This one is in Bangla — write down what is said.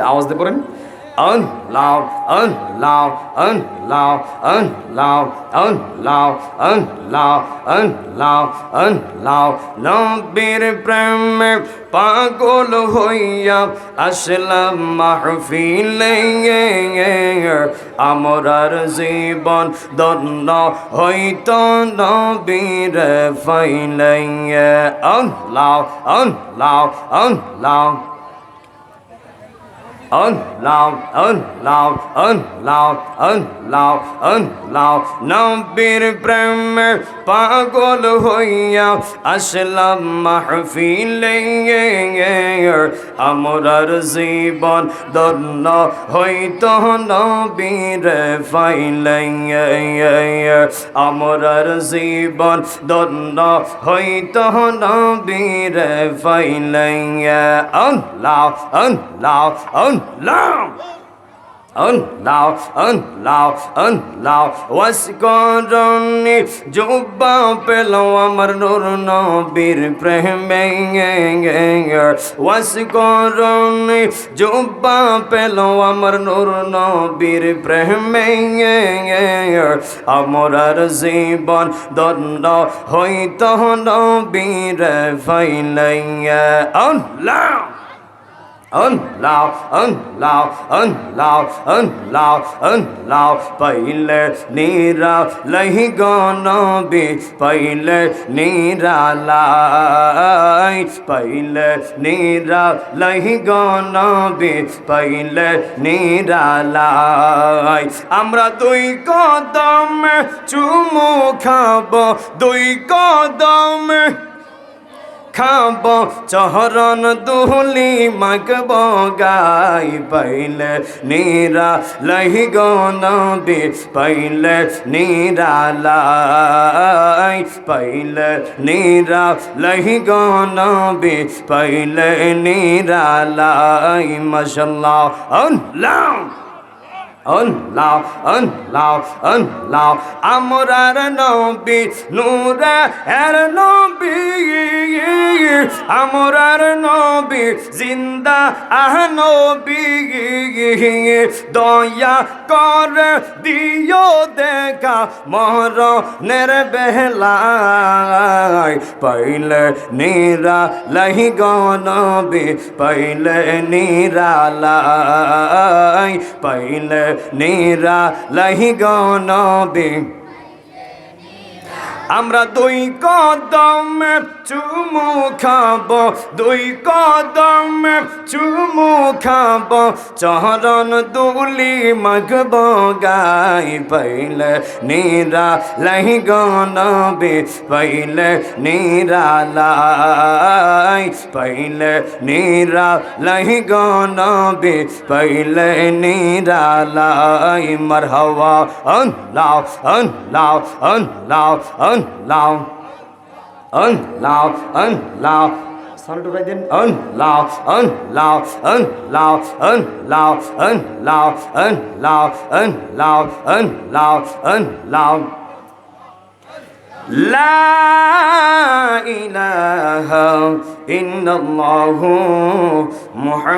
আওয়াজ দিয়ে পড়েন আল্লাহ আল্লাহ আল্লাহ আল্লাহ আল্লাহ আল্লাহ আল্লাহ আল্লাহ নবীর প্রেমে পাগল হইয়া আসলাম মাহফিলে, আমরার জীবন দন্ন হইত নবীর ফাইলে un loud, un loud, un loud, un loud, un loud. নবীর প্রেমে পাগল হইয়া আসলাম মাহফিলে আমরার জীবন দন্ন হইত নবীর ফাইলে আমরার জীবন দন্ন হইত নবীর ফাইলে un loud, un loud, un আল্লাহ আল্লাহ আল্লাহ আল্লাহ ওয়াসকরণি জুব্বা পেল আমার নূর নবীর প্রেমে ওয়াসকরণি জুব্বা পেল আমার নূর নবীর প্রেমে আমরার জীবন দণ্ড হইত নবীর ফাইলাইয়া আল্লাহ ân lao ân lao ân lao ân lao ân lao paile nira lahi gana bi paile nira lai paile nira lahi gana bi paile nira lai আমরা দুই কদমে চুমু খাব খাব চহরন দুহলি মাগব, গাই পাইলে নীরা লহি গনবি পাইলে নীরা লাই, পাইলে নীরা লহি গনবি পাইলে নীরা লাই মাশাল্লাহ আল্লাহ আল্লাহ আল্লাহ আল্লাহ। আমরার নবী নূরা এর নবী। আমরার নবী, জিন্দা আহ নবী, দয়া কর দিও দেখা মরণের বেলায়। পাইলে নীরা লহি গনবী, পাইলে নীরা লাই পাইলে নীরা লহি গনবী আমরা দুই কদম চুমু খাব, দুই কদম চুমু খাব। চরণ দুলি মগব গাই পাইলে নীরা লহি গনবে পাইলে নীরা লাই, পাইলে নীরা লহি গনবে পাইলে নীরা লাই। মরহবা আল্লাহ আল্লাহ আল্লাহ আল্লাহ আল্লাহ আল্লাহ সাউন্ড উঠাই দেন আল্লাহ আল্লাহ আল্লাহ আল্লাহ আল্লাহ আল্লাহ আল্লাহ আল্লাহ আল্লাহ لا إله إلا الله محمد